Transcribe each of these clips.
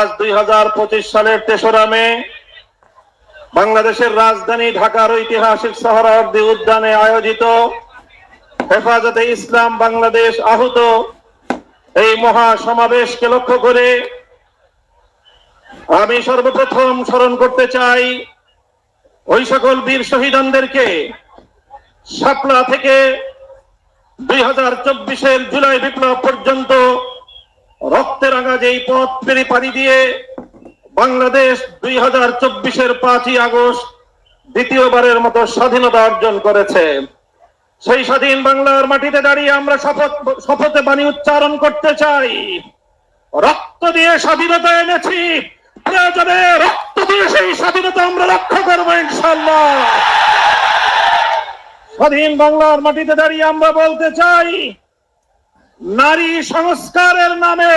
আজ দুই সালের তেসরা মে, বাংলাদেশের রাজধানী ঢাকার ঐতিহাসিক সোহরাওয়ার্দী উদ্যানে আয়োজিত হেফাজতে ইসলাম বাংলাদেশ আহত এই মহা সমাবেশকে লক্ষ্য করে আমি সর্বপ্রথম স্মরণ করতে চাই ওই সকল বীর শহীদানদেরকে শাপলা থেকে দুই হাজার চব্বিশের জুলাই বিপ্লব পর্যন্ত যেই পথ পেরি পাড়ি দিয়ে বাংলাদেশ দুই হাজার চব্বিশের পাঁচই আগস্ট দ্বিতীয়বারের মতো স্বাধীনতা অর্জন করেছে। সেই স্বাধীন বাংলার মাটিতে দাঁড়িয়ে আমরা শপথ, শপথে বাণী উচ্চারণ করতে চাই। রক্ত দিয়ে স্বাধীনতা এনেছি। প্রয়োজনে রক্ত দিয়ে সেই স্বাধীনতা আমরা রক্ষা করব ইনশাল্লাহ স্বাধীন বাংলার মাটিতে দাঁড়িয়ে আমরা বলতে চাই, নারী সংস্কারের নামে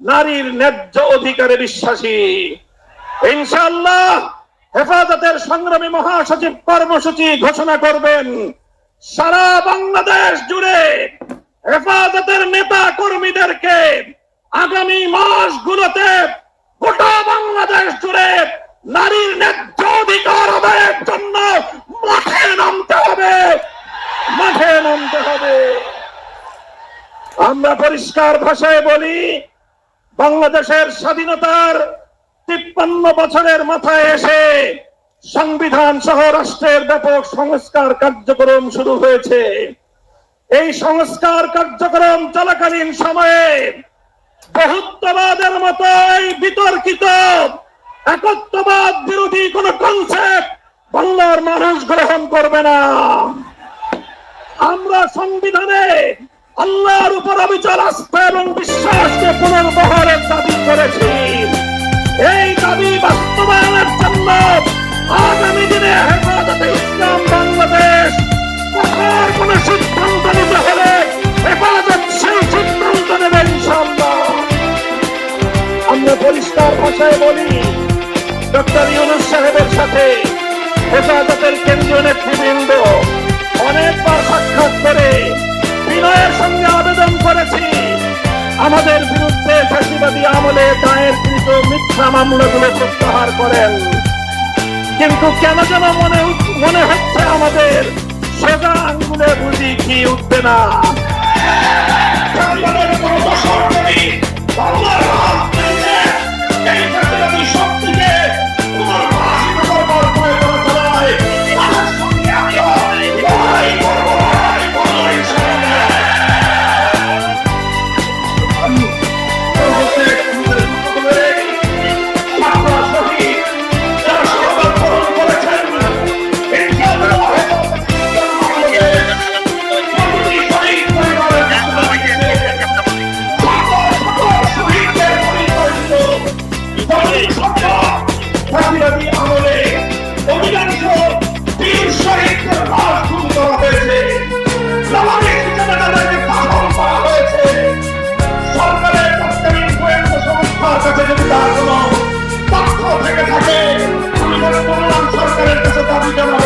নারীর ন্যায্য অধিকারে বিশ্বাসী। ইনশাআল্লাহ হেফাজতের সংগ্রামী মহাসচিব কর্মসূচি ঘোষণা করবেন। সারা বাংলাদেশ জুড়ে হেফাজতের নেতা কর্মীদেরকে আগামী মাসগুলোতে গোটা বাংলাদেশ জুড়ে নারীর ন্যায্য অধিকার আদায়ের জন্য মাঠে নামতে হবে। মাঠে নামতে হবে। আমরা পরিষ্কার ভাষায় বলি বাংলাদেশের স্বাধীনতার তিপ্পান্ন বছরের মাথায় এসে সংবিধান সহ রাষ্ট্রের ব্যাপক সংস্কার কার্যক্রম শুরু হয়েছে। এই সংস্কার কার্যক্রম চলাকালীন সময়ে বহুত্ববাদের মতো বিতর্কিত, একত্ববাদ বিরোধী কোন কনসেপ্ট বাংলার মানুষ গ্রহণ করবে না। আমরা সংবিধানে আল্লাহর উপর আমি অবিচল আস্থা এবং বিশ্বাসকে পুনর্বহারের দাবি করেছি। এই দাবি বাস্তবায়নের জন্য আগামী দিনে হেফাজতে ইসলাম বাংলাদেশ কঠোর কোন সিদ্ধান্ত নিতে হলে হেফাজত সেই সিদ্ধান্ত নেবে ইনশাআল্লাহ। আমরা পরিষ্কার ভাষায় বলি, ডক্টর ইউনুস সাহেবের সাথে হেফাজতের কেন্দ্রীয় নেতৃবৃন্দ অনেকবার সাক্ষাৎ করে বিনয়ের সঙ্গে আবেদন করেছি। আমাদের বিরুদ্ধে ফাঁসিবাদী আমলে দায়েরকৃত মিথ্যা মামলাগুলো প্রত্যাহার করেন। কিন্তু কেন যেন মনে মনে হচ্ছে আমাদের সোজা আঙ্গুলে বুঝি কি উঠবে না। freedom